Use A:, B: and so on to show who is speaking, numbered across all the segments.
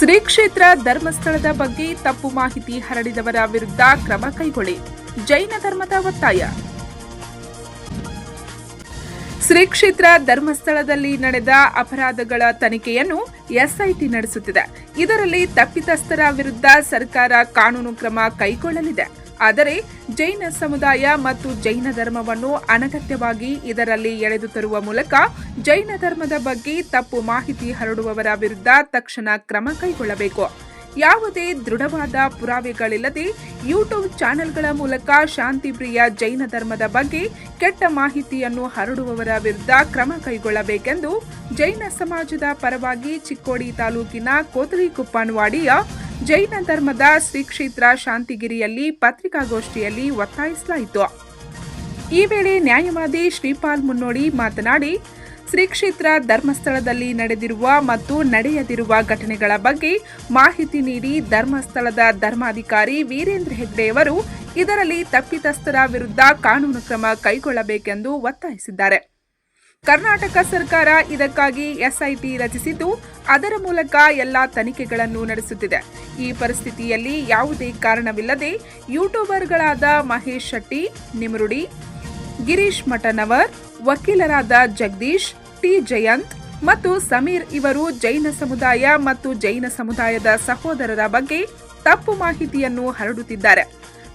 A: ಶ್ರೀ ಕ್ಷೇತ್ರ ಧರ್ಮಸ್ಥಳದ ಬಗ್ಗೆ ತಪ್ಪು ಮಾಹಿತಿ ಹರಡಿದವರ ವಿರುದ್ಧ ಕ್ರಮ ಕೈಗೊಳ್ಳಿ. ಜೈನ ಧರ್ಮದ ಒತ್ತಾಯ. ಶ್ರೀ ಕ್ಷೇತ್ರ ಧರ್ಮಸ್ಥಳದಲ್ಲಿ ನಡೆದ ಅಪರಾಧಗಳ ತನಿಖೆಯನ್ನು ಎಸ್ಐಟಿ ನಡೆಸುತ್ತಿದೆ. ಇದರಲ್ಲಿ ತಪ್ಪಿತಸ್ಥರ ವಿರುದ್ಧ ಸರ್ಕಾರ ಕಾನೂನು ಕ್ರಮ ಕೈಗೊಳ್ಳಲಿದೆ. ಆದರೆ ಜೈನ ಸಮುದಾಯ ಮತ್ತು ಜೈನ ಧರ್ಮವನ್ನು ಅನಗತ್ಯವಾಗಿ ಇದರಲ್ಲಿ ಎಳೆದು ತರುವ ಮೂಲಕ ಜೈನ ಧರ್ಮದ ಬಗ್ಗೆ ತಪ್ಪು ಮಾಹಿತಿ ಹರಡುವವರ ವಿರುದ್ಧ ತಕ್ಷಣ ಕ್ರಮ ಕೈಗೊಳ್ಳಬೇಕು. ಯಾವುದೇ ದೃಢವಾದ ಪುರಾವೆಗಳಿಲ್ಲದೆ ಯೂಟ್ಯೂಬ್ ಚಾನೆಲ್ಗಳ ಮೂಲಕ ಶಾಂತಿಪ್ರಿಯ ಜೈನ ಧರ್ಮದ ಬಗ್ಗೆ ಕೆಟ್ಟ ಮಾಹಿತಿಯನ್ನು ಹರಡುವವರ ವಿರುದ್ಧ ಕ್ರಮ ಕೈಗೊಳ್ಳಬೇಕೆಂದು ಜೈನ ಸಮಾಜದ ಪರವಾಗಿ ಚಿಕ್ಕೋಡಿ ತಾಲೂಕಿನ ಕೋತಲಿಕುಪ್ಪನವಾಡಿಯ ಜೈನ ಧರ್ಮದ ಶ್ರೀ ಕ್ಷೇತ್ರ ಶಾಂತಿಗಿರಿಯಲ್ಲಿ ಪತ್ರಿಕಾಗೋಷ್ಠಿಯಲ್ಲಿ ಒತ್ತಾಯಿಸಲಾಯಿತು. ಈ ವೇಳೆ ನ್ಯಾಯವಾದಿ ಶ್ರೀಪಾಲ್ ಮುನ್ನೋಡಿ ಮಾತನಾಡಿ ಶ್ರೀ ಕ್ಷೇತ್ರ ಧರ್ಮಸ್ಥಳದಲ್ಲಿ ನಡೆದಿರುವ ಮತ್ತು ನಡೆಯದಿರುವ ಘಟನೆಗಳ ಬಗ್ಗೆ ಮಾಹಿತಿ ನೀಡಿ ಧರ್ಮಸ್ಥಳದ ಧರ್ಮಾಧಿಕಾರಿ ವೀರೇಂದ್ರ ಹೆಗ್ಡೆಯವರು ಇದರಲ್ಲಿ ತಪ್ಪಿತಸ್ಥರ ವಿರುದ್ಧ ಕಾನೂನು ಕ್ರಮ ಕೈಗೊಳ್ಳಬೇಕೆಂದು ಒತ್ತಾಯಿಸಿದ್ದಾರೆ. ಕರ್ನಾಟಕ ಸರ್ಕಾರ ಇದಕ್ಕಾಗಿ ಎಸ್ಐಟಿ ರಚಿಸಿದ್ದು, ಅದರ ಮೂಲಕ ಎಲ್ಲಾ ತನಿಖೆಗಳನ್ನು ನಡೆಸುತ್ತಿದೆ. ಈ ಪರಿಸ್ಥಿತಿಯಲ್ಲಿ ಯಾವುದೇ ಕಾರಣವಿಲ್ಲದೆ ಯೂಟ್ಯೂಬರ್ಗಳಾದ ಮಹೇಶ್ ಶೆಟ್ಟಿ, ನಿಮರುಡಿ, ಗಿರೀಶ್ ಮಠನವರ್, ವಕೀಲರಾದ ಜಗದೀಶ್, ಟಿ ಜಯಂತ್ ಮತ್ತು ಸಮೀರ್ ಇವರು ಜೈನ ಸಮುದಾಯ ಮತ್ತು ಜೈನ ಸಮುದಾಯದ ಸಹೋದರರ ಬಗ್ಗೆ ತಪ್ಪು ಮಾಹಿತಿಯನ್ನು ಹರಡುತ್ತಿದ್ದಾರೆ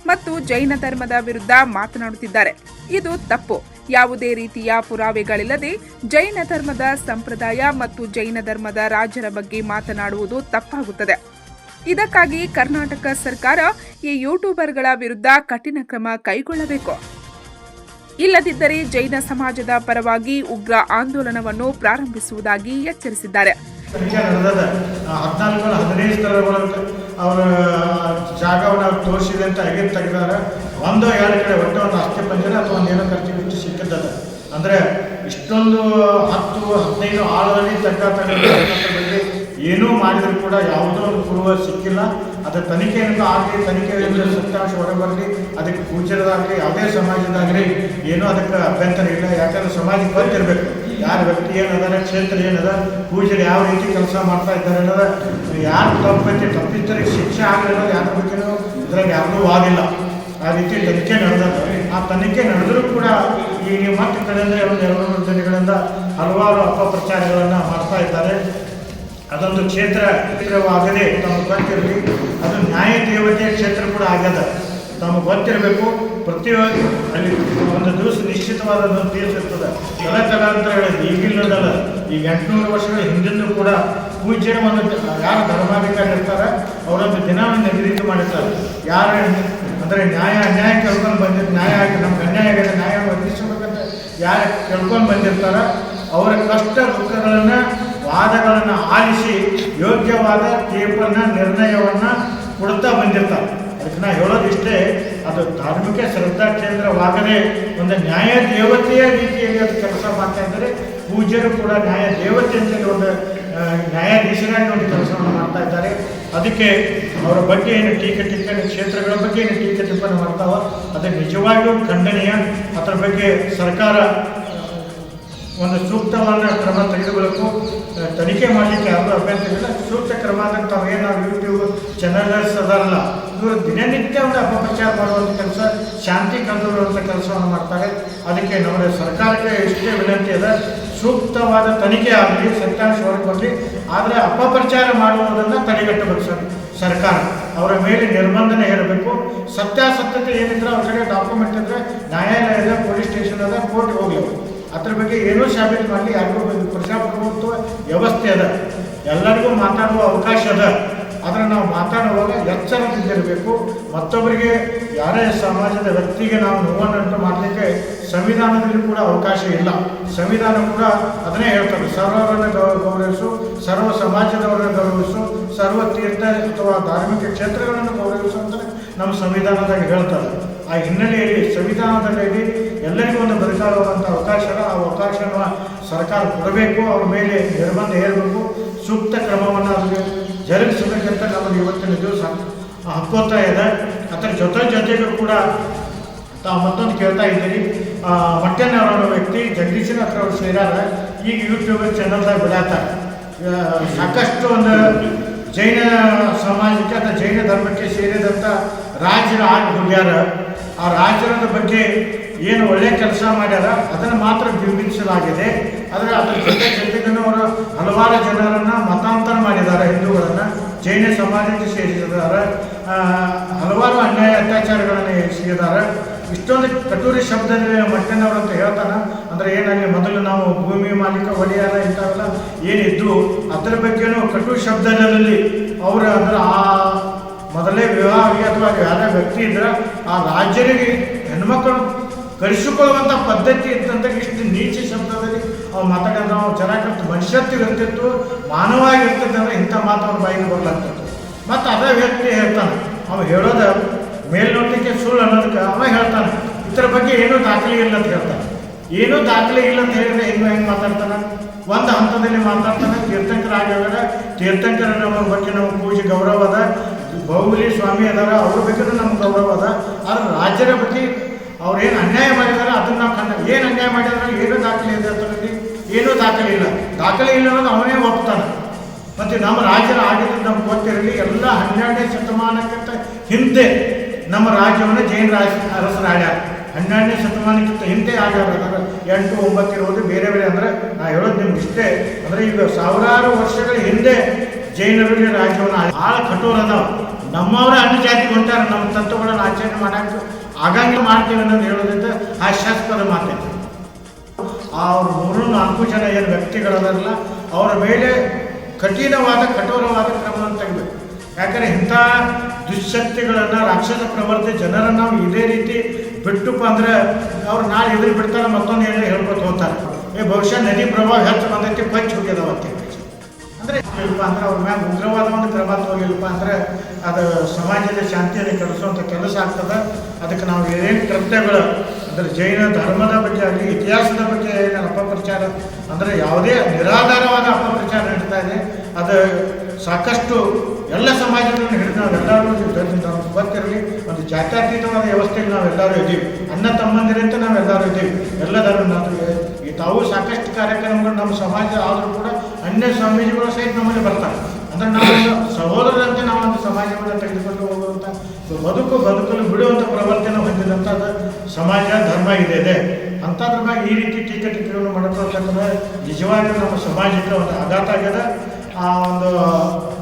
A: ಮತ್ತು ಜೈನ ಧರ್ಮದ ವಿರುದ್ಧ ಮಾತನಾಡುತ್ತಿದ್ದಾರೆ. ಇದು ತಪ್ಪು. ಯಾವುದೇ ರೀತಿಯ ಪುರಾವೆಗಳಿಲ್ಲದೆ ಜೈನ ಧರ್ಮದ ಸಂಪ್ರದಾಯ ಮತ್ತು ಜೈನ ಧರ್ಮದ ರಾಜರ ಬಗ್ಗೆ ಮಾತನಾಡುವುದು ತಪ್ಪಾಗುತ್ತದೆ. ಇದಕ್ಕಾಗಿ ಕರ್ನಾಟಕ ಸರ್ಕಾರ ಈ ಯೂಟ್ಯೂಬರ್ಗಳ ವಿರುದ್ಧ ಕಠಿಣ ಕ್ರಮ ಕೈಗೊಳ್ಳಬೇಕು. ಇಲ್ಲದಿದ್ದರೆ ಜೈನ ಸಮಾಜದ ಪರವಾಗಿ ಉಗ್ರ ಆಂದೋಲನವನ್ನು ಪ್ರಾರಂಭಿಸುವುದಾಗಿ ಎಚ್ಚರಿಸಿದ್ದಾರೆ.
B: ಅವರ ಜಾಗವನ್ನು ಅವ್ರು ತೋರಿಸಿದೆ ಅಂತ ಹೇಗೆ ತೆಗೆದಾರೆ? ಒಂದು ಎರಡು ಕಡೆ ಒಟ್ಟು ಒಂದು ಪಂಜರ ಅಥವಾ ಒಂದು ಏನೋ ಖರ್ಚು ಬಿಟ್ಟು ಸಿಕ್ಕಿದ್ದದ ಅಂದರೆ ಇಷ್ಟೊಂದು ಹತ್ತು, ಹದಿನೈದು ಆಳದಲ್ಲಿ ತಕ್ಕ ಬಗ್ಗೆ ಏನೂ ಮಾಡಿದರೂ ಕೂಡ ಯಾವುದೋ ಒಂದು ಪೂರ್ವ ಸಿಕ್ಕಿಲ್ಲ. ಅದರ ತನಿಖೆಯಿಂದ ಆಗಲಿ ತನಿಖೆಯಿಂದ ಸತ್ಯಾಂಶ ಹೊರಬರಲಿ, ಅದಕ್ಕೆ ಪೂಜ್ಯರದಾಗಲಿ ಯಾವುದೇ ಸಮಾಜದಾಗಲಿ ಏನೂ ಅದಕ್ಕೆ ಅಭ್ಯಂತರ ಇಲ್ಲ. ಯಾಕಂದ್ರೆ ಸಮಾಜಕ್ಕೆ ಗೊತ್ತಿರಬೇಕು. ಯಾರ ವ್ಯಕ್ತಿ ಏನದಾರೆ, ಕ್ಷೇತ್ರ ಏನದ ಪೂಜೆ ಯಾವ ರೀತಿ ಕೆಲಸ ಮಾಡ್ತಾ ಇದ್ದಾರೆ ಅನ್ನೋದ. ಯಾರು ತಪ್ಪೈತಿ ತಪ್ಪಿತ್ತರಿಗೆ ಶಿಕ್ಷೆ ಆಗಲಿ ಅನ್ನೋದು ಯಾರ ಬಗ್ಗೆನೂ ಇದ್ರಾಗ ಯಾರಿಗೂ ವಾದಿಲ್ಲ. ಆ ರೀತಿ ತನಿಖೆ ನಡೆದ ಆ ತನಿಖೆ ನಡೆದರೂ ಕೂಡ ಈ ಮತ್ತೆ ಕಳೆದ ಒಂದು ಎರಡು ಮೂರು ದಿನಗಳಿಂದ ಹಲವಾರು ಅಪಪ್ರಚಾರಗಳನ್ನು ಮಾಡ್ತಾ ಇದ್ದಾರೆ. ಅದೊಂದು ಕ್ಷೇತ್ರ ಕ್ಷೇತ್ರವಾಗದೆ ತಮಗೆ ಗೊತ್ತಿರಲಿ, ಅದು ನ್ಯಾಯ ದೇವತೆಯ ಕ್ಷೇತ್ರ ಕೂಡ ಆಗ್ಯದ. ತಮಗೆ ಗೊತ್ತಿರಬೇಕು, ಪ್ರತಿಯೊಂದು ಅಲ್ಲಿ ಒಂದು ದಿವಸ ನಿಶ್ಚಿತವಾದ ಒಂದು ದಿವಸ ಇರ್ತದೆ. ಕಲ ಈಗಿಲ್ಲದಲ್ಲ ಈಗ ಎಂಟುನೂರು ವರ್ಷಗಳ ಹಿಂದಿಂದೂ ಕೂಡ ಪೂಜೆ ಒಂದು ಯಾರು ಧರ್ಮಾಧಿಕಾರಿ ಇರ್ತಾರೆ, ಅವರೊಂದು ದಿನವನ್ನು ನಿಗದಿತ ಮಾಡಿರ್ತಾರೆ. ಯಾರ ಅಂದರೆ ನ್ಯಾಯ ಅನ್ಯಾಯ ಕೇಳ್ಕೊಂಡು ಬಂದಿದ್ದು ನ್ಯಾಯ ಆಗಿ ನಮ್ಗೆ ಅನ್ಯಾಯ ಆಗಿದೆ, ನ್ಯಾಯ ಒದಗಿಸಬೇಕಂತ ಯಾರು ಕೇಳ್ಕೊಂಡು ಬಂದಿರ್ತಾರ ಅವರ ಕಷ್ಟ ದುಃಖಗಳನ್ನು, ವಾದಗಳನ್ನು ಆಲಿಸಿ ಯೋಗ್ಯವಾದ ತೀರ್ಪನ್ನು, ನಿರ್ಣಯವನ್ನು ಕೊಡ್ತಾ ಬಂದಿರ್ತಾರೆ. ಅದಕ್ಕೆ ನಾ ಹೇಳೋದಿಷ್ಟೇ ಅದು ಧಾರ್ಮಿಕ ಶ್ರದ್ಧಾ ಕೇಂದ್ರವಾಗದೆ ಒಂದು ನ್ಯಾಯ ದೇವತೆಯ ರೀತಿಯಲ್ಲಿ ಅದು ಕೆಲಸ ಮಾಡ್ತಾ ಇದ್ದಾರೆ. ಪೂಜ್ಯರು ಕೂಡ ನ್ಯಾಯ ದೇವತೆ ಅಂತೇಳಿ ಒಂದು ನ್ಯಾಯಾಧೀಶರಾಗಿ ನೋಡಿ ಕೆಲಸವನ್ನು ಮಾಡ್ತಾ ಇದ್ದಾರೆ. ಅದಕ್ಕೆ ಅವರ ಬಗ್ಗೆ ಏನು ಟೀಕೆ ಟಿಪ್ಪಣಿ, ಕ್ಷೇತ್ರಗಳ ಬಗ್ಗೆ ಏನು ಟೀಕೆ ಟಿಪ್ಪಣಿ ಮಾಡ್ತಾವ, ಅದು ನಿಜವಾಗಿಯೂ ಖಂಡನೀಯ. ಅದರ ಬಗ್ಗೆ ಸರ್ಕಾರ ಒಂದು ಸೂಕ್ತವಾದ ಕ್ರಮ ತೆಗೆದುಕೊಳ್ಳಬೇಕು. ತನಿಖೆ ಮಾಡಲಿಕ್ಕೆ ಯಾವುದೂ ಅಭ್ಯರ್ಥಿಗಳ ಸೂಕ್ತ ಕ್ರಮ ಅಂತ ತಾವೇನು ಯೂಟ್ಯೂಬ್ ಚಾನಲ್ಸ್ ಅದಾರಲ್ಲ. ಇವರು ದಿನನಿತ್ಯ ಒಂದು ಅಪಪ್ರಚಾರ ಮಾಡುವಂಥ ಕೆಲಸ, ಶಾಂತಿ ಕಂಡುಕೊಳ್ಳುವಂಥ ಕೆಲಸವನ್ನು ಮಾಡ್ತಾರೆ. ಅದಕ್ಕೆ ನಮ್ಮ ಸರ್ಕಾರಕ್ಕೆ ಎಷ್ಟೇ ವಿನಂತಿ ಇದೆ, ಸೂಕ್ತವಾದ ತನಿಖೆ ಆಗಲಿ ಸತ್ಯಾಂಶ ಹೊರಗೆ ಆದರೆ ಅಪಪ್ರಚಾರ ಮಾಡುವುದನ್ನು ತಡೆಗಟ್ಟಬೇಕು ಸರ್ ಸರ್ಕಾರ. ಅವರ ಮೇಲೆ ನಿರ್ಬಂಧನೆ ಹೇರಬೇಕು. ಸತ್ಯಾಸತ್ಯತೆ ಏನಿದ್ರೆ ಅವ್ರ ಕಡೆ ಡಾಕ್ಯುಮೆಂಟ್ ಇದ್ದರೆ ನ್ಯಾಯಾಲಯದ ಪೊಲೀಸ್ ಸ್ಟೇಷನ್ ಅದ ಕೋರ್ಟ್ ಹೋಗ್ಲಿ. ಅದ್ರ ಬಗ್ಗೆ ಏನೂ ಸಾಬೀತು ಮಾಡಲಿ. ಯಾರಿಗೂ ಪ್ರಜಾಪ್ರಭುತ್ವ ವ್ಯವಸ್ಥೆ ಅದ ಎಲ್ಲರಿಗೂ ಮಾತಾಡುವ ಅವಕಾಶ ಅದ ಆದರೆ ನಾವು ಮಾತಾಡುವಾಗ ಎಚ್ಚರದಿಂದಿರಬೇಕು. ಮತ್ತೊಬ್ಬರಿಗೆ ಯಾರೇ ಸಮಾಜದ ವ್ಯಕ್ತಿಗೆ ನಾವು ನೋವನ್ನುಂಟು ಮಾಡಲಿಕ್ಕೆ ಸಂವಿಧಾನದಲ್ಲಿ ಕೂಡ ಅವಕಾಶ ಇಲ್ಲ. ಸಂವಿಧಾನ ಕೂಡ ಅದನ್ನೇ ಹೇಳ್ತದೆ. ಸರ್ವರನ್ನು ಗೌರವಿಸು, ಸರ್ವ ಸಮಾಜದವರನ್ನು ಗೌರವಿಸು, ಸರ್ವ ತೀರ್ಥ ಅಥವಾ ಧಾರ್ಮಿಕ ಕ್ಷೇತ್ರಗಳನ್ನು ಗೌರವಿಸು ಅಂತ ನಮ್ಮ ಸಂವಿಧಾನದಾಗ ಹೇಳ್ತಾರೆ. ಆ ಹಿನ್ನೆಲೆಯಲ್ಲಿ ಸಂವಿಧಾನದಲ್ಲಿ ಎಲ್ಲರಿಗೂ ಒಂದು ಬದುಕಾಗುವಂಥ ಅವಕಾಶ ಆ ಅವಕಾಶವನ್ನು ಸರ್ಕಾರ ಕೊಡಬೇಕು. ಅವ್ರ ಮೇಲೆ ನಿರ್ಬಂಧ ಹೇರಬೇಕು. ಸೂಕ್ತ ಕ್ರಮವನ್ನು ಅವ್ರಿಗೆ ಜರುಗಿಸಬೇಕಂತ ನಮಗೆ ಇವತ್ತಿನ ದಿವಸ ಹಕ್ಕೋತಾ ಇದೆ. ಅದರ ಜೊತೆ ಜೊತೆಗೂ ಕೂಡ ತಾವು ಮತ್ತೊಂದು ಕೇಳ್ತಾ ಇದ್ದೀರಿ. ಹೊಟ್ಟೆನ ವ್ಯಕ್ತಿ ಜಗದೀಶನ ಹತ್ರ ಅವ್ರು ಸೇರಾರ ಈಗ ಯೂಟ್ಯೂಬ್ ಚಾನಲ್ದಾಗ ಬಿಡಾತಾರೆ. ಸಾಕಷ್ಟು ಒಂದು ಜೈನ ಸಮಾಜಕ್ಕೆ ಅಥವಾ ಜೈನ ಧರ್ಮಕ್ಕೆ ಸೇರಿದಂಥ ರಾಜರ ಆಗಿ ಹೋಗ್ಯಾರ ಆ ರಾಜರದ ಬಗ್ಗೆ ಏನು ಒಳ್ಳೆ ಕೆಲಸ ಮಾಡ್ಯಾರ, ಅದನ್ನು ಮಾತ್ರ ಬಿಂಬಿಸಲಾಗಿದೆ. ಆದರೆ ಅದರ ಜೊತೆ ಜೊತೆಗೂ ಅವರು ಹಲವಾರು ಜನರನ್ನು ಮತಾಂತರ ಮಾಡಿದ್ದಾರೆ, ಹಿಂದೂಗಳನ್ನು. ಜೈನ ಸಮಾಜಕ್ಕೆ ಸೇರಿಸಿದ್ದಾರೆ. ಹಲವಾರು ಅನ್ಯಾಯ ಅತ್ಯಾಚಾರಗಳನ್ನು ಎಸಗಿದ್ದಾರೆ. ಇಷ್ಟೊಂದು ಕಟೂರಿ ಶಬ್ದ ಮಟ್ಟನವರು ಅಂತ ಹೇಳ್ತಾನೆ. ಅಂದರೆ ಏನಾಗಲಿ ಮೊದಲು ನಾವು ಭೂಮಿ ಮಾಲೀಕ, ಒಡೆಯಾರ ಇಂಥವೆಲ್ಲ ಏನಿದ್ದು ಅದರ ಬಗ್ಗೆನೂ ಕಟು ಶಬ್ದದಲ್ಲಿ ಅವರ ಅಂದ್ರೆ ಆ ಮೊದಲೇ ವಿವಾಹ ಆಗಿ ಅಥವಾ ಯಾವುದೇ ವ್ಯಕ್ತಿ ಇದ್ರೆ ಆ ರಾಜ್ಯರಿಗೆ ಹೆಣ್ಮಕ್ಳು ಕಳಿಸಿಕೊಳ್ಳುವಂಥ ಪದ್ಧತಿ ಇತ್ತಂತ ಇಷ್ಟು ನೀಚ ಶಬ್ದದಲ್ಲಿ ಅವ್ರು ಮಾತಾಡಿದ್ರೆ ನಾವು ಚೆನ್ನಾಗಿ ಮನುಷ್ಯತ್ವ ಇರ್ತಿತ್ತು ಮಾನವಾಗಿರ್ತಿತ್ತು ಅಂದರೆ ಇಂಥ ಮಾತು ಅವ್ರ ಬಾಯಿಗೆ ಬರ್ಲಾಗ್ತಿತ್ತು. ಮತ್ತು ಅದೇ ವ್ಯಕ್ತಿ ಹೇಳ್ತಾನೆ, ಅವ ಹೇಳೋದ ಮೇಲ್ನೋಟಕ್ಕೆ ಸುಳ್ಳು ಅನ್ನೋದಕ್ಕೆ ಅವ ಹೇಳ್ತಾನೆ. ಇದ್ರ ಬಗ್ಗೆ ಏನೂ ದಾಖಲೆ ಇಲ್ಲ ಅಂತ ಹೇಳ್ತಾನೆ. ಏನೂ ದಾಖಲೆ ಇಲ್ಲ ಅಂತ ಹೇಳಿದ್ರೆ ಇನ್ನೂ ಹೆಂಗೆ ಮಾತಾಡ್ತಾನೆ? ಒಂದು ಹಂತದಲ್ಲಿ ಮಾತಾಡ್ತಾನೆ. ತೀರ್ಥಂಕರ ತೀರ್ಥಂಕರಾಗ್ಯಾರ ತೀರ್ಥಂಕರ ಬಗ್ಗೆ ನಮ್ಮ ಪೂಜೆ ಗೌರವ ಅದ. ಬಹುಬಲಿ ಸ್ವಾಮಿ ಅದಾರ, ಅವ್ರ ಬಗ್ಗೆ ನಮ್ಗೆ ಗೌರವ ಅದ. ಆದ್ರೆ ರಾಜ್ಯರ ಬಗ್ಗೆ ಅವ್ರೇನು ಅನ್ಯಾಯ ಮಾಡಿದಾರೆ, ಅದನ್ನ ನಾವು ಕಂಡ ಏನು ಅನ್ಯಾಯ ಮಾಡಿದಾರೆ, ಏನೂ ದಾಖಲೆ ಇದೆ ಅದರಲ್ಲಿ ಏನೂ ದಾಖಲೆ ಇಲ್ಲ. ದಾಖಲೆ ಇಲ್ಲ ಅನ್ನೋದು ಅವನೇ ಒಪ್ತಾನೆ. ಮತ್ತು ನಮ್ಮ ರಾಜ್ಯರ ಆಡಳಿತ ನಮ್ಗೆ ಗೊತ್ತಿರಲಿ, ಎಲ್ಲ ಹನ್ನೆರಡನೇ ಶತಮಾನಕ್ಕಿಂತ ಹಿಂದೆ ನಮ್ಮ ರಾಜ್ಯವನ್ನು ಜೈನ ರಾಜ ಅರಸರು ಆಡ್ಯಾರ ಹನ್ನೆರಡನೇ ಶತಮಾನಕ್ಕಿಂತ ಹಿಂದೆ ಆಗ್ಯಾರ ಎಂಟು, ಒಂಬತ್ತು ಇರೋದು ಬೇರೆ ಬೇರೆ ಅಂದರೆ ನಾ ಹೇಳೋದು ನಿಮ್ಗೆ ಇಷ್ಟೇ. ಅಂದರೆ ಈಗ ಸಾವಿರಾರು ವರ್ಷಗಳ ಹಿಂದೆ ಜೈನರಿಗೆ ರಾಜ್ಯವನ್ನು ಆಳ ಕಠೋರ ಅದಾವ. ನಮ್ಮವರ ಜಾತಿ ಹೊಂಟಾರ, ನಮ್ಮ ತತ್ವಗಳನ್ನು ಆಚರಣೆ ಮಾಡಕ್ಕೆ ಆಗಂಗೆ ಮಾಡ್ತೀವಿ ಅನ್ನೋದು ಹೇಳೋದ್ರಿಂದ ಹಾಸ್ಯಾಸ್ಪದ ಮಾತೈತಿ ಅವ್ರ ಮೂರು ನಾಲ್ಕು ಜನ ಏನು ವ್ಯಕ್ತಿಗಳಲ್ಲ ಅವರ ಮೇಲೆ ಕಠಿಣವಾದ, ಕಠೋರವಾದ ಕ್ರಮವನ್ನು ತೆಗಬೇಕು. ಯಾಕಂದರೆ ಇಂಥ ದುಶ್ಶಕ್ತಿಗಳನ್ನು, ರಾಕ್ಷಸ ಪ್ರವರ್ತಿ ಜನರನ್ನು ನಾವು ಇದೇ ರೀತಿ ಬಿಟ್ಟುಪ್ಪ ಅಂದರೆ ಅವ್ರು ನಾಳೆ ಎದುರು ಬಿಡ್ತಾರೆ, ಮತ್ತೊಂದು ಏನೋ ಹೇಳ್ಕೊತ ಹೋಗ್ತಾರೆ. ಏ, ಬಹುಶಃ ನದಿ ಪ್ರಭಾವ ಹೆಚ್ಚು ಬಂದೈತಿ, ಪಂಚ್ ಹೋಗ್ಯದವತ್ತೆ ಅಂದ್ರೆ ಇಲ್ಲಪ್ಪ ಅಂದ್ರೆ ಅವ್ರ ಮ್ಯಾಲೆ ಉಗ್ರವಾದ ಒಂದು ಕ್ರಮ ತಗೋಲಿಲ್ಲಪ್ಪ ಅಂದ್ರೆ ಅದು ಸಮಾಜದ ಶಾಂತಿಯನ್ನು ಕೆಡಿಸುವಂಥ ಕೆಲಸ ಆಗ್ತದೆ. ಅದಕ್ಕೆ ನಾವು ಏನೇನು ಕೃತ್ಯಗಳು, ಅಂದ್ರೆ ಜೈನ ಧರ್ಮದ ಬಗ್ಗೆ ಆಗಲಿ, ಇತಿಹಾಸದ ಬಗ್ಗೆ ಏನು ಅಪಪ್ರಚಾರ, ಅಂದರೆ ಯಾವುದೇ ನಿರಾಧಾರವಾದ ಅಪಪ್ರಚಾರ ನಡೀತಾ ಇದೆ. ಅದು ಸಾಕಷ್ಟು ಎಲ್ಲ ಸಮಾಜಗಳನ್ನು ಹಿಡಿದು ನಾವೆಲ್ಲರೂ ನಮ್ಗೆ ಗೊತ್ತಿರಲಿ ಒಂದು ಜಾತ್ಯತೀತವಾದ ವ್ಯವಸ್ಥೆಯಲ್ಲಿ ನಾವೆಲ್ಲರೂ ಇದ್ದೀವಿ ಅಣ್ಣ ತಮ್ಮಂದಿರಂತೆ ನಾವೆಲ್ಲರೂ ಇದ್ದೀವಿ ಎಲ್ಲ ನಾವು ತಾವು ಸಾಕಷ್ಟು ಕಾರ್ಯಕ್ರಮಗಳು ನಮ್ಮ ಸಮಾಜ ಆದರೂ ಕೂಡ ಅನ್ಯ ಸ್ವಾಮೀಜಿಗಳು ಸಹಿತ ನಮ್ಮಲ್ಲಿ ಬರ್ತಾರೆ. ಅಂದರೆ ನಾವು ಸಹೋದರರಂತೆ ನಾವು ಒಂದು ಸಮಾಜವನ್ನು ತೆಗೆದುಕೊಂಡು ಹೋಗುವಂಥ ಬದುಕು ಬದುಕಲು ಬಿಡುವಂಥ ಪ್ರವರ್ತನೆ ಹೊಂದಿದಂಥದ್ದು ಸಮಾಜ, ಧರ್ಮ ಇದೆ ಇದೆ ಅಂಥದ್ರ ಮ್ಯಾಗ ಈ ರೀತಿ ಟೀಕೆ ಟೀಕೆಗಳನ್ನು ಮಾಡ್ಕೊಳ್ತಕ್ಕಂಥ ನಿಜವಾಗಿಯೂ ನಮ್ಮ ಸಮಾಜಕ್ಕೆ ಒಂದು ಆಘಾತ ಆಗ್ಯದ. ಆ ಒಂದು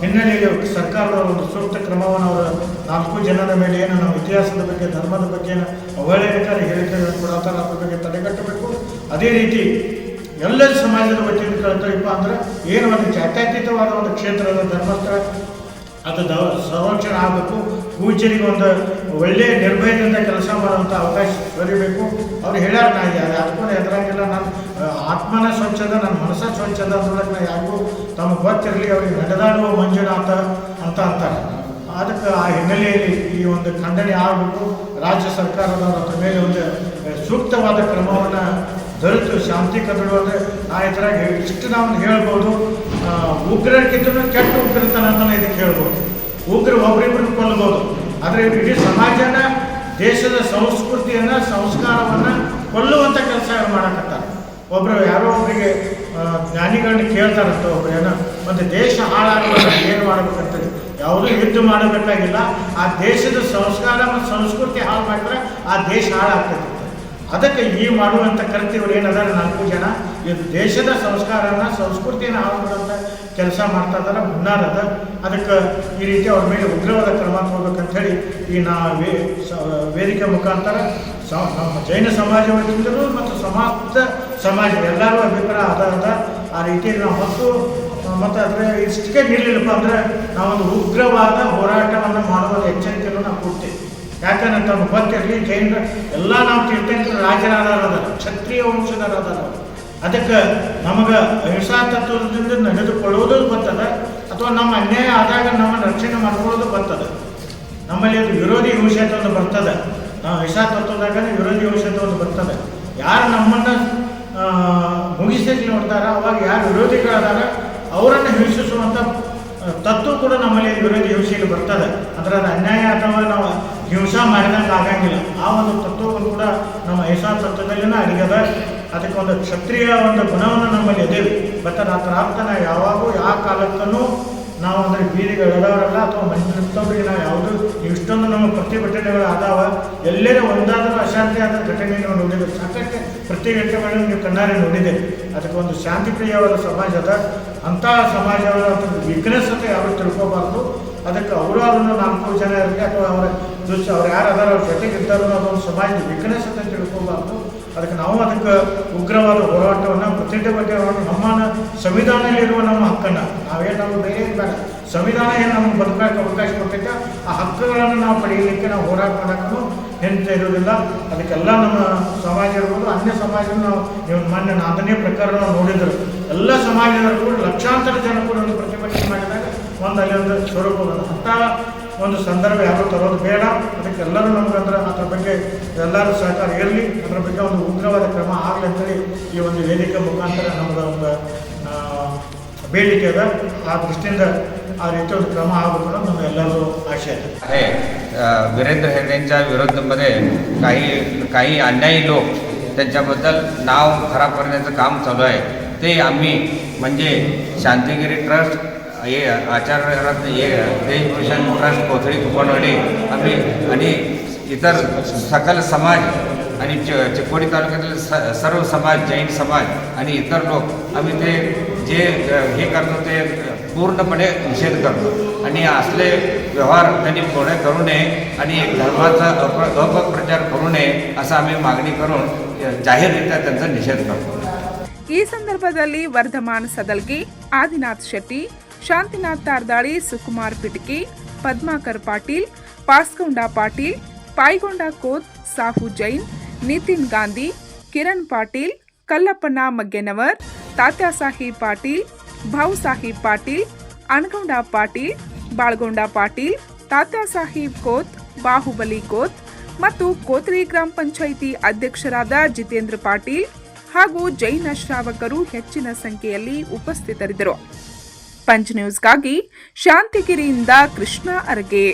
B: ಹಿನ್ನೆಲೆಯಲ್ಲಿ ಸರ್ಕಾರದ ಒಂದು ಸೂಕ್ತ ಕ್ರಮವನ್ನು ಅವರು ನಾಲ್ಕು ಜನರ ಮೇಲೆ ಏನು ನಮ್ಮ ಇತಿಹಾಸದ ಬಗ್ಗೆ, ಧರ್ಮದ ಬಗ್ಗೆ ಏನು ಅವಹೇಳನಕಾರಿ ಹೇಳಿಕೆಗಳನ್ನು ಕೊಡತ್ತಾರ ಅದ್ರ ಬಗ್ಗೆ ತಡೆಗಟ್ಟಬೇಕು. ಅದೇ ರೀತಿ ಎಲ್ಲ ಸಮಾಜದ ವತಿಯಿಂದ ಕೇಳ್ತೀವಪ್ಪ ಅಂದರೆ ಏನು ಒಂದು ಜಾತ್ಯತೀತವಾದ ಒಂದು ಕ್ಷೇತ್ರದ ಧರ್ಮಸ್ಥಳ, ಅದು ದ ಸಂರಕ್ಷಣೆ ಆಗಬೇಕು. ಪೂಜ್ಯರಿಗೆ ಒಂದು ಒಳ್ಳೆಯ ನಿರ್ಭಯದಿಂದ ಕೆಲಸ ಮಾಡುವಂಥ ಅವಕಾಶ ದೊರೀಬೇಕು ಅವ್ರು ಹೇಳ್ಯಾರ ನಾ ಯಾರು ಅದಕ್ಕೂ ಎದುರಂಗಿಲ್ಲ ನನ್ನ ಆ, ಆತ್ಮನ ಸ್ವಚ್ಛದ ನನ್ನ ಮನಸ್ಸ ಸ್ವಚ್ಛದ ಅನ್ನೋದಕ್ಕೆ ನಾ ಯಾರಿಗೂ ತಮಗೆ ಗೊತ್ತಿರಲಿ ಅವ್ರಿಗೆ ನಡೆದಾಡುವ ಮಂಜುನಾಥ ಅಂತ ಅಂತಾರೆ. ಅದಕ್ಕೆ ಆ ಹಿನ್ನೆಲೆಯಲ್ಲಿ ಈ ಒಂದು ಖಂಡನೆ ಆಗಬೇಕು ರಾಜ್ಯ ಸರ್ಕಾರದವರ ಮೇಲೆ ಒಂದು ಸೂಕ್ತವಾದ ಕ್ರಮವನ್ನು ದೊರೆತು. ಶಾಂತಿ ಕದಡು ಆ ಥರ ಇಷ್ಟು ನಾವು ಹೇಳ್ಬೋದು. ಉಗ್ರಕ್ಕಿಂತ ಕೆಟ್ಟ ಉಗ್ರತನ ಅಂತ ಇದಕ್ಕೆ ಹೇಳ್ಬೋದು. ಉಗ್ರ ಒಬ್ರಿಬ್ರು ಕೊಲ್ಲಬಹುದು ಆದರೆ ಇಡೀ ಸಮಾಜನ, ದೇಶದ ಸಂಸ್ಕೃತಿಯನ್ನು, ಸಂಸ್ಕಾರವನ್ನು ಕೊಲ್ಲುವಂಥ ಕೆಲಸ ಮಾಡಕತ್ತಾರೆ. ಒಬ್ಬರು ಯಾರೋ ಒಬ್ಬರಿಗೆ ಜ್ಞಾನಿಗಳನ್ನ ಕೇಳ್ತಾರಂತ ಒಬ್ರು ಏನೋ, ಮತ್ತು ದೇಶ ಹಾಳಾಗುವಾಗ ಏನು ಮಾಡ್ಬೇಕಂತೇಳಿ ಯಾವುದೂ ಯುದ್ಧ ಮಾಡಬೇಕಾಗಿಲ್ಲ. ಆ ದೇಶದ ಸಂಸ್ಕಾರ ಮತ್ತು ಸಂಸ್ಕೃತಿ ಹಾಳು ಮಾಡಿದ್ರೆ ಆ ದೇಶ ಹಾಳಾಗ್ತದೆ. ಅದಕ್ಕೆ ಈ ಮಾಡುವಂಥ ಕರ್ತಿಯವರು ಏನದಾರ ನಾಲ್ಕು ಜನ? ಇದು ದೇಶದ ಸಂಸ್ಕಾರನ, ಸಂಸ್ಕೃತಿಯನ್ನು ಹಾಳು ಮಾಡುವಂಥ ಕೆಲಸ ಮಾಡ್ತಾ ಇದ್ದಾರೆ ಮುನ್ನಾರದ ಅದಕ್ಕೆ ಈ ರೀತಿ ಅವ್ರ ಮೇಲೆ ಉಗ್ರವಾದ ಕ್ರಮ ತಗೋಬೇಕಂತ ಹೇಳಿ ಈ ನಾ ವೇ ವೇದಿಕೆ ಮುಖಾಂತರ ನಮ್ಮ ಜೈನ ಸಮಾಜವಾಗಿದ್ದರೂ ಮತ್ತು ಸಮಸ್ತ ಸಮಾಜ, ಎಲ್ಲರೂ ಅಭಿಪ್ರಾಯ ಆಧಾರದ ಆ ರೀತಿಯಲ್ಲಿ ನಾವು ಮತ್ತು ಮತ್ತು ಅದರ ಇಷ್ಟಕ್ಕೆ ನಿಲ್ಲಲಿಲ್ಲಪ್ಪ ಅಂದರೆ ನಾವೊಂದು ಉಗ್ರವಾದ ಹೋರಾಟವನ್ನು ಮಾಡುವ ಎಚ್ಚರಿಕೆಯನ್ನು ನಾವು ಕೊಡ್ತೇವೆ. ಯಾಕಂದ್ರೆ ತಮ್ಮ ಗೊತ್ತಿರಲಿ ಜೈನರು ಎಲ್ಲ ನಾವು ತೀರ್ಥಂಕರ ರಾಜರಾದಾರದ ಕ್ಷತ್ರಿಯ ವಂಶದರಾದಾರ ಅದಕ್ಕೆ ನಮಗೆ ಅಹಿಂಸಾ ತತ್ವದಿಂದ ನಡೆದುಕೊಳ್ಳುವುದು ಬರ್ತದ. ಅಥವಾ ನಮ್ಮ ಅನ್ಯಾಯ ಆದಾಗ ನಮ್ಮನ್ನು ರಕ್ಷಣೆ ಮಾಡ್ಕೊಳ್ಳೋದು ಬರ್ತದೆ. ನಮ್ಮಲ್ಲಿ ಅದು ವಿರೋಧಿ ಅಂತ ಒಂದು ಬರ್ತದೆ. ನಾವು ಅಹಿಂಸಾ ತತ್ವದಾಗ ವಿರೋಧಿ ಒಂದು ಬರ್ತದೆ. ಯಾರು ನಮ್ಮನ್ನು ಮುಗಿಸಲಿಕ್ಕೆ ನೋಡ್ತಾರ, ಅವಾಗ ಯಾರು ವಿರೋಧಿಗಳಾದಾರ ಅವರನ್ನು ಹಿಂಸಿಸುವಂಥ ತತ್ವ ಕೂಡ ನಮ್ಮಲ್ಲಿ ವಿರೋಧಿ ವಿಷಯಕ್ಕೆ ಬರ್ತದೆ. ಅದರ ಅದು ಅನ್ಯಾಯ ಅಥವಾ ನಾವು ಹಿಂಸಾ ಮಾಡಿದಂಗೆ ಆಗಂಗಿಲ್ಲ ಆ ಒಂದು ತತ್ವವನ್ನು ಕೂಡ ನಮ್ಮ ಐಶಾ ತತ್ವದಲ್ಲಿನ ಅಡಿಗದ ಅದಕ್ಕೆ ಒಂದು ಕ್ಷತ್ರಿಯ ಒಂದು ಗುಣವನ್ನು ನಮ್ಮಲ್ಲಿ ಎದೇವಿ ಬಟ್ ಆ ಪ್ರಾಪ್ತನ ಯಾವಾಗೂ ಯಾವ ಕಾಲಕ್ಕೂ ನಾವು ಅಂದರೆ ಬೀದಿಗಳದವರಲ್ಲ ಅಥವಾ ಮನುಷ್ಯರಿಗೆ ನಾವು ಯಾವುದು ಇಷ್ಟೊಂದು ನಮ್ಮ ಪ್ರತಿಭಟನೆಗಳು ಆದಾವ ಎಲ್ಲೇ ಒಂದಾದರೂ ಅಶಾಂತಿ ಆದ ಘಟನೆ ನೋಡಿದ್ದೇವೆ ಸಾಕಷ್ಟು ಪ್ರತಿಘಟನೆಗಳನ್ನು ನೀವು ಕಣ್ಣಾರೆ ನೋಡಿದೆ ಅದಕ್ಕೆ ಒಂದು ಶಾಂತಿಪ್ರಿಯವಾದ ಸಮಾಜ ಅಂತಹ ಸಮಾಜವಾದ ವಿಘ್ನಸತೆ ಅಂತ ಯಾರು ತಿಳ್ಕೊಬಾರ್ದು. ಅದಕ್ಕೆ ಅವರು ಅದನ್ನು ನಾಲ್ಕು ಜನ ಇರಲಿ, ಅಥವಾ ಅವರ ದುಷ್ಟ ಅವ್ರು ಯಾರು ಅದಾರ ಅವ್ರ ಜೊತೆಗೆ ಇದ್ದಾರೋ ಅದೊಂದು ಸಮಾಜದ ವೀಕ್ನೆಸ್ ಅಂತ ತಿಳ್ಕೊಬಾರ್ದು. ಅದಕ್ಕೆ ನಾವು ಅದಕ್ಕೆ ಉಗ್ರವಾದ ಹೋರಾಟವನ್ನು ಪ್ರತಿಭಟನೆ ನಮ್ಮ ಸಂವಿಧಾನದಲ್ಲಿರುವ ನಮ್ಮ ಹಕ್ಕನ್ನು, ನಾವೇನು ನಾವು ಬೇರೆ ಬೇಡ, ಸಂವಿಧಾನ ಏನು ನಮ್ಗೆ ಬದುಕಕ್ಕೆ ಅವಕಾಶ ಕೊಟ್ಟಿದ್ದ, ಆ ಹಕ್ಕುಗಳನ್ನು ನಾವು ಪಡೆಯಲಿಕ್ಕೆ ನಾವು ಹೋರಾಟ ಮಾಡೋಕ್ಕೂ ಹೆಂತ ಇರೋದಿಲ್ಲ. ಅದಕ್ಕೆಲ್ಲ ನಮ್ಮ ಸಮಾಜ ಇರ್ಬೋದು, ಅನ್ಯ ಸಮಾಜ ನಾವು, ನೀವು ಮೊನ್ನೆ ನಾಲ್ಕನೇ ಪ್ರಕಾರ ನೋಡಿದ್ರು. ಎಲ್ಲ ಸಮಾಜದವರು ಲಕ್ಷಾಂತರ ಜನ ಕೂಡ ಒಂದು ಪ್ರತಿಭಟನೆ ಮಾಡಿದಾಗ ಒಂದು ಅಲ್ಲಿ ಒಂದು ಸ್ವರೂಪ ಬಂದ ಅಂಥ ಒಂದು ಸಂದರ್ಭ ಯಾರು ತರೋದು ಬೇಡ ಅದಕ್ಕೆ ಎಲ್ಲರೂ ನಮ್ಗಂದ್ರೆ ಅದ್ರ ಬಗ್ಗೆ ಎಲ್ಲರೂ ಸಹಕಾರ ಇರಲಿ ಅದ್ರ ಬಗ್ಗೆ ಒಂದು ಉಗ್ರವಾದ ಕ್ರಮ ಆಗಲಿ ಅಂತೇಳಿ ಈ ಒಂದು ವೇದಿಕೆ ಮುಖಾಂತರ ನಮ್ಗೆ ಒಂದು ಆ, ಬೇಡಿಕೆ ಅದ ಆ ದೃಷ್ಟಿಯಿಂದ ಆ ರೀತಿ ಒಂದು ಕ್ರಮ ಆಗಬೇಕು ಅನ್ನೋದು ನಮ್ಮ ಎಲ್ಲರೂ ಆಶೆ ಇದೆ
C: आहे अ, वीरेंद्र हेगडेंच्या विरोधामध्ये काही काही अन्यायी लोक त्यांच्याबद्दल नाव खराब करण्याचं काम चालू आहे ते आम्ही म्हणजे शांतिगिरी ट्रस्ट हे आचार्यरत्न हे देशभूषण ट्रस्ट कोथळी कुपनवाडी आम्ही आणि इतर सकल समाज आणि च चिकोडी तालुक्यातील स सर्व समाज जैन समाज आणि इतर लोक आम्ही ते जे अ, हे करतो ते पूर्णपणे निषेध करतो आणि असले व्यवहार त्यांनी पुढे करू नये आणि धर्माचा अप अपप्रचार करू नये असं आम्ही मागणी करून अ, जाहीररित्या त्यांचा निषेध करतो
A: ಈ ಸಂದರ್ಭದಲ್ಲಿ ವರ್ಧಮಾನ್ ಸದಲ್ಗಿ ಆದಿನಾಥ್ ಶೆಟ್ಟಿ ಶಾಂತಿನಾಥ್ ತಾರ್ದಾಳಿ, ಸುಕುಮಾರ್ ಪಿಟಕಿ, ಪದ್ಮಾಕರ್ ಪಾಟೀಲ್, ಪಾಸ್ಕೊಂಡ ಪಾಟೀಲ್, ಪಾಯ್ಗೊಂಡ ಕೋತ್, ಸಾಹು ಜೈನ್, ನಿತಿನ್ ಗಾಂಧಿ, ಕಿರಣ್ ಪಾಟೀಲ್ ಕಲ್ಲಪ್ಪನ ಮಗ್ಗೆನವರ್, ತಾತ್ಯಾ ತಾತ್ಯಾಸಾಹೇಬ್ ಪಾಟೀಲ್ ಭಾವುಸಾಹೇಬ್ ಪಾಟೀಲ್, ಅಣಗೊಂಡ ಪಾಟೀಲ್, ಬಾಳ್ಗೊಂಡ ಪಾಟೀಲ್ ತಾತ್ಯಾಸಾಹೇಬ್ ಕೋತ್, ಬಾಹುಬಲಿ ಕೋತ್ ಮತ್ತು ಕೋತ್ರಿ ಗ್ರಾಮ ಪಂಚಾಯಿತಿ ಅಧ್ಯಕ್ಷರಾದ ಜಿತೇಂದ್ರ ಪಾಟೀಲ್ ಹಾಗೂ ಜೈನ ಶ್ರಾವಕರು ಹೆಚ್ಚಿನ ಸಂಖ್ಯೆಯಲ್ಲಿ ಉಪಸ್ಥಿತರಿದ್ದರು. ಪಂಚ್ ನ್ಯೂಸ್ಗಾಗಿ ಶಾಂತಿಗಿರಿಯಿಂದ ಕೃಷ್ಣ ಅರಗೆ